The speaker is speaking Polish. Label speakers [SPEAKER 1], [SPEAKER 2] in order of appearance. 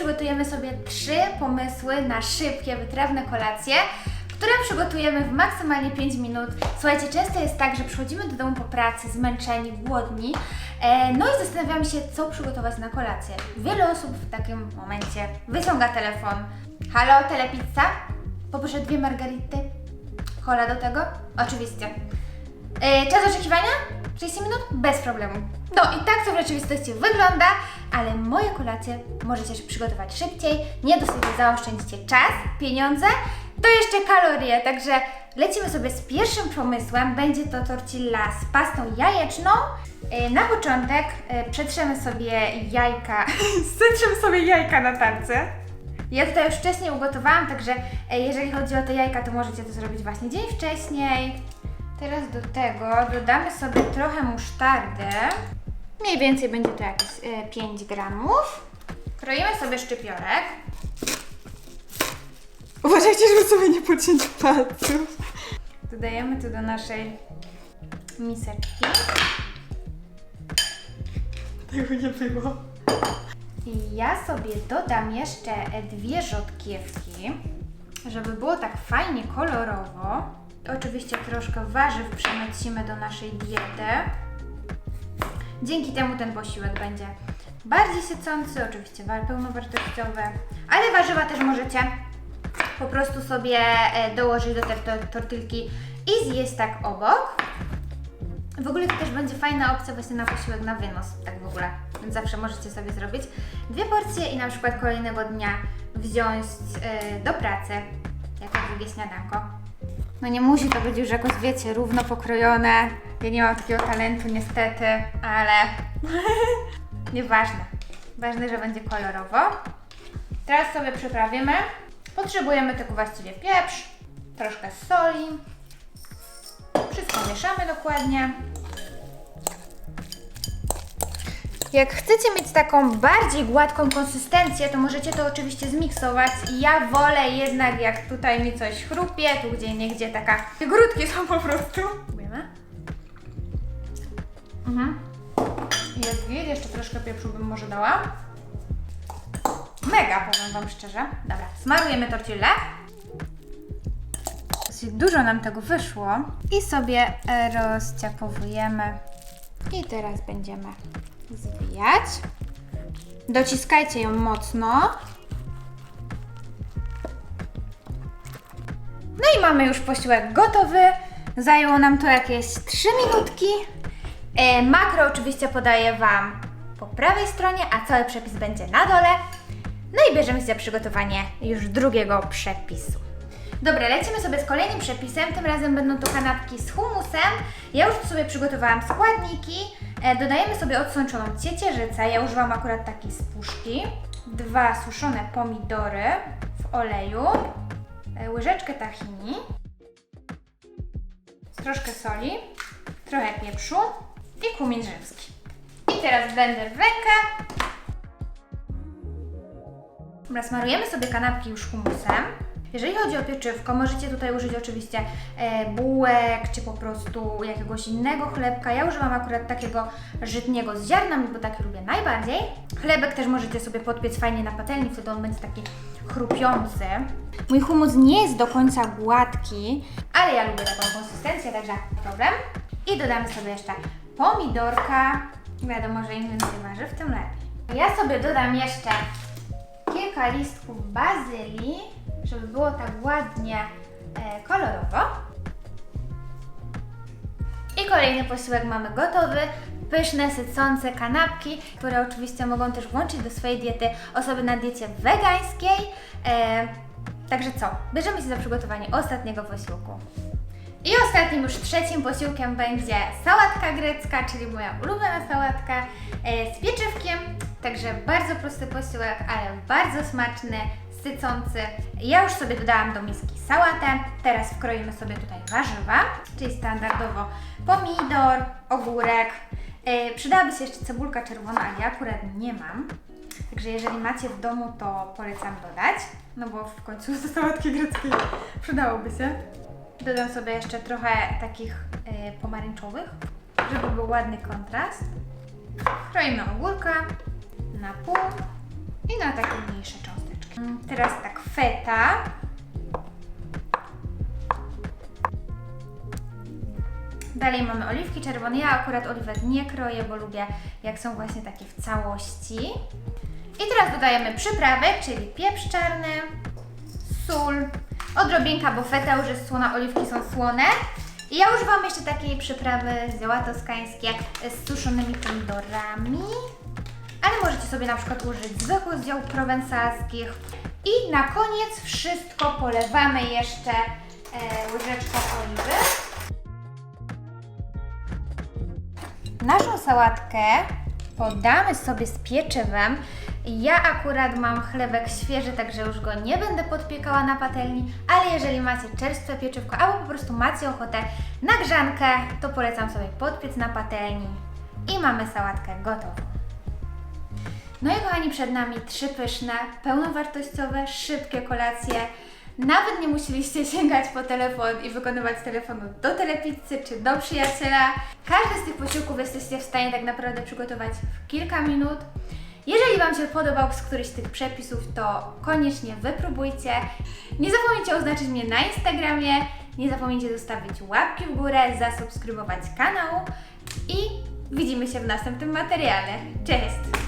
[SPEAKER 1] przygotujemy sobie trzy pomysły na szybkie, wytrawne kolacje, które przygotujemy w maksymalnie 5 minut. Słuchajcie, często jest tak, że przychodzimy do domu po pracy zmęczeni, głodni, e, no i zastanawiamy się, co przygotować na kolację. Wiele osób w takim momencie wyciąga telefon. Halo, telepizza? Poproszę dwie margarity. Kola do tego? Oczywiście. E, czas oczekiwania? 30 minut? Bez problemu. No i tak to w rzeczywistości wygląda, ale moje kolacje możecie przygotować szybciej, nie dosyć, zaoszczędzicie czas, pieniądze, to jeszcze kalorie, także lecimy sobie z pierwszym pomysłem, będzie to tortilla z pastą jajeczną. E, Na początek e, przetrzemy sobie jajka, zetrzemy sobie jajka na tarce. Ja tutaj już wcześniej ugotowałam, także e, jeżeli chodzi o te jajka, to możecie to zrobić właśnie dzień wcześniej. Teraz do tego dodamy sobie trochę musztardy. Mniej więcej będzie to jakieś e, 5 gramów. Kroimy sobie szczypiorek.
[SPEAKER 2] Uważajcie, żeby sobie nie pociąć palców.
[SPEAKER 1] Dodajemy tu do naszej miseczki.
[SPEAKER 2] Tego nie było.
[SPEAKER 1] I ja sobie dodam jeszcze e, dwie rzodkiewki, żeby było tak fajnie kolorowo. Oczywiście troszkę warzyw przemycimy do naszej diety. Dzięki temu ten posiłek będzie bardziej sycący, oczywiście wa- pełnowartościowy, ale warzywa też możecie po prostu sobie e, dołożyć do tej to- tortilki i zjeść tak obok. W ogóle to też będzie fajna opcja właśnie na posiłek na wynos, tak w ogóle. Więc zawsze możecie sobie zrobić dwie porcje i na przykład kolejnego dnia wziąć e, do pracy jako drugie śniadanko. No nie musi to być już jakoś, wiecie, równo pokrojone. Ja nie mam takiego talentu niestety, ale nieważne. Ważne, że będzie kolorowo. Teraz sobie przyprawimy. Potrzebujemy tylko właściwie pieprz, troszkę soli. Wszystko mieszamy dokładnie. Jak chcecie mieć taką bardziej gładką konsystencję, to możecie to oczywiście zmiksować. Ja wolę jednak, jak tutaj mi coś chrupie, tu gdzie niegdzie taka... Te grudki są po prostu. Próbujemy. Mhm. Jeszcze troszkę pieprzu bym może dała. Mega, powiem Wam szczerze. Dobra, smarujemy tortillę. Dużo nam tego wyszło. I sobie rozciapowujemy. I teraz będziemy zwijać. Dociskajcie ją mocno. No i mamy już posiłek gotowy. Zajęło nam to jakieś 3 minutki. E, makro oczywiście podaję Wam po prawej stronie, a cały przepis będzie na dole. No i bierzemy się za przygotowanie już drugiego przepisu. Dobra, lecimy sobie z kolejnym przepisem. Tym razem będą to kanapki z humusem. Ja już sobie przygotowałam składniki. E, dodajemy sobie odsączoną ciecierzycę. Ja używam akurat takiej z puszki. Dwa suszone pomidory w oleju. E, łyżeczkę tahini. Troszkę soli. Trochę pieprzu. I kumin rzymski. I teraz blender w rękę. Dobra, smarujemy sobie kanapki już humusem. Jeżeli chodzi o pieczywko, możecie tutaj użyć oczywiście e, bułek, czy po prostu jakiegoś innego chlebka. Ja używam akurat takiego żytniego z ziarnami, bo taki lubię najbardziej. Chlebek też możecie sobie podpiec fajnie na patelni, wtedy on będzie taki chrupiący. Mój humus nie jest do końca gładki, ale ja lubię taką konsystencję, także problem. I dodamy sobie jeszcze pomidorka. Wiadomo, że im więcej warzyw, tym lepiej. Ja sobie dodam jeszcze kilka listków bazylii, żeby było tak ładnie e, kolorowo. I kolejny posiłek mamy gotowy. Pyszne, sycące kanapki, które oczywiście mogą też włączyć do swojej diety osoby na diecie wegańskiej. E, także co? Bierzemy się za przygotowanie ostatniego posiłku. I ostatnim, już trzecim posiłkiem będzie sałatka grecka, czyli moja ulubiona sałatka e, z pieczywkiem. Także bardzo prosty posiłek, ale bardzo smaczny, sycący. Ja już sobie dodałam do miski sałatę. Teraz wkroimy sobie tutaj warzywa, czyli standardowo pomidor, ogórek. E, przydałaby się jeszcze cebulka czerwona, ale ja akurat nie mam. Także jeżeli macie w domu, to polecam dodać, no bo w końcu do sałatki greckiej przydałoby się. Dodam sobie jeszcze trochę takich e, pomarańczowych, żeby był ładny kontrast. Kroimy ogórka na pół i na takie mniejsze cząsteczki. Teraz tak, feta. Dalej mamy oliwki czerwone. Ja akurat oliwek nie kroję, bo lubię jak są właśnie takie w całości. I teraz dodajemy przyprawek, czyli pieprz czarny, sól, odrobinka, bo feta już jest słona, oliwki są słone. I ja używam jeszcze takiej przyprawy zioła toskańskie z suszonymi pomidorami. Ale możecie sobie na przykład użyć zwykłych ziół prowensalskich. I na koniec wszystko polewamy jeszcze e, łyżeczką oliwy. Naszą sałatkę podamy sobie z pieczywem. Ja akurat mam chlebek świeży, także już go nie będę podpiekała na patelni, ale jeżeli macie czerstwe pieczywko albo po prostu macie ochotę na grzankę, to polecam sobie podpiec na patelni i mamy sałatkę gotową. No i kochani, przed nami trzy pyszne, pełnowartościowe, szybkie kolacje. Nawet nie musieliście sięgać po telefon i wykonywać telefonu do telepizzy czy do przyjaciela. Każdy z tych posiłków jesteście w stanie tak naprawdę przygotować w kilka minut. Jeżeli Wam się podobał któryś z tych przepisów, to koniecznie wypróbujcie. Nie zapomnijcie oznaczyć mnie na Instagramie, nie zapomnijcie zostawić łapki w górę, zasubskrybować kanał i widzimy się w następnym materiale. Cześć!